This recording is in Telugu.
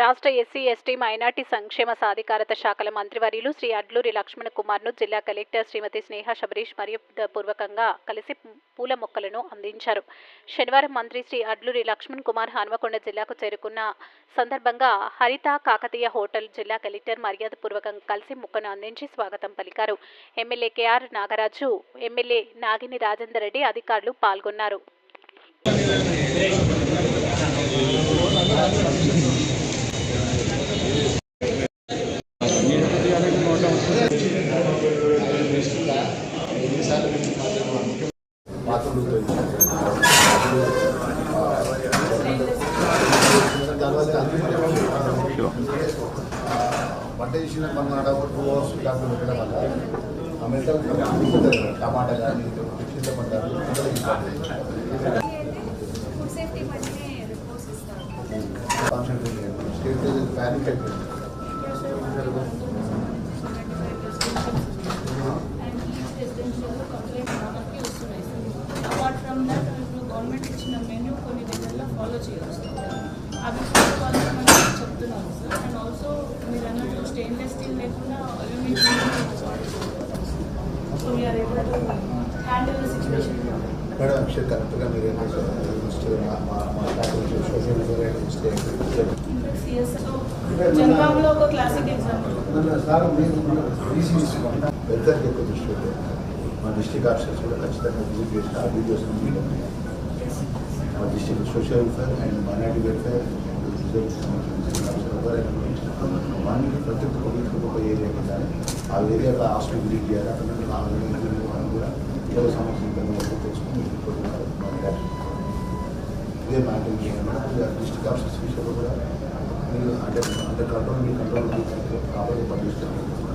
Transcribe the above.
రాష్ట్ర ఎస్సీ ఎస్టీ మైనార్టీ సంక్షేమ సాధికారత శాఖల మంత్రివర్యులు శ్రీ అడ్లూరి లక్ష్మణ్ కుమార్ను జిల్లా కలెక్టర్ శ్రీమతి స్నేహ శబరీష్ మర్యాదపూర్వకంగా కలిసి పూల మొక్కలను అందించారు. శనివారం మంత్రి శ్రీ అడ్లూరి లక్ష్మణ్ కుమార్ హన్మకొండ జిల్లాకు చేరుకున్న సందర్భంగా హరిత కాకతీయ హోటల్ జిల్లా కలెక్టర్ మర్యాదపూర్వకంగా కలిసి మొక్కను అందించి స్వాగతం పలికారు. MLA KR Nagaraju MLA Nagini Rajender Reddy అధికారులు పాల్గొన్నారు. వంట చేసిన మన ఒక టూ అవర్స్ దాంట్లో పెట్టడం వల్ల ఆ మెటల్ టమాటా కానీ చింతపండు కానీ స్టేట్ ప్యానిక్ అయిపోయింది అపార్ట్ ఫ్రమ్ దట్ ఇప్పుడు గవర్నమెంట్ ఇచ్చిన మెనూ కొన్ని దగ్గరలో ఫాలో చేయవచ్చు అవి ఫాలో వాళ్ళు మనం చెప్తున్నాము సార్ అండ్ ఆల్సో మీరు అన్నట్టు స్టెయిన్లెస్ స్టీల్ లేకుండా aluminium so we are able to handle the situation madam Akshay కరెక్ట్గా మీరు ఏం చేస్తారు మా మాట్లాడుతూ సోషల్ మీడియా సిఎస్లో జనగాంలో ఒక క్లాసిక్ ఎగ్జాంపుల్ సార్ మీరు వెల్ఫేర్కి ఎక్కువ దృష్టి పెట్టారు మా డిస్ట్రిక్ట్ ఆఫీసర్స్ కూడా ఖచ్చితంగా విజిట్ చేసి ఆ వీడియోస్ మా district social welfare and minority welfare మనకి ప్రతి ఒక్క పబ్లిక్ ఒక్కొక్క ఏరియాకి వెళ్ళాలి ఆ ఏరియాలో హాస్పిటల్ విజిట్ చేయాలి అక్కడ నుండి ఆ ఏరియాలో మనం కూడా ఏదో సమస్య ఉంటుందో తెలుసుకుని రిపోర్ట్ మాట్లాడాలి ఇదే మ్యాటర్ డిస్ట్రిక్ట్ ఆఫీసర్స్ విషయంలో కూడా మీరు అంటే అంటే కంట్రోల్ మీ కంట్రోల్ కాబట్టి పనిచేస్తారు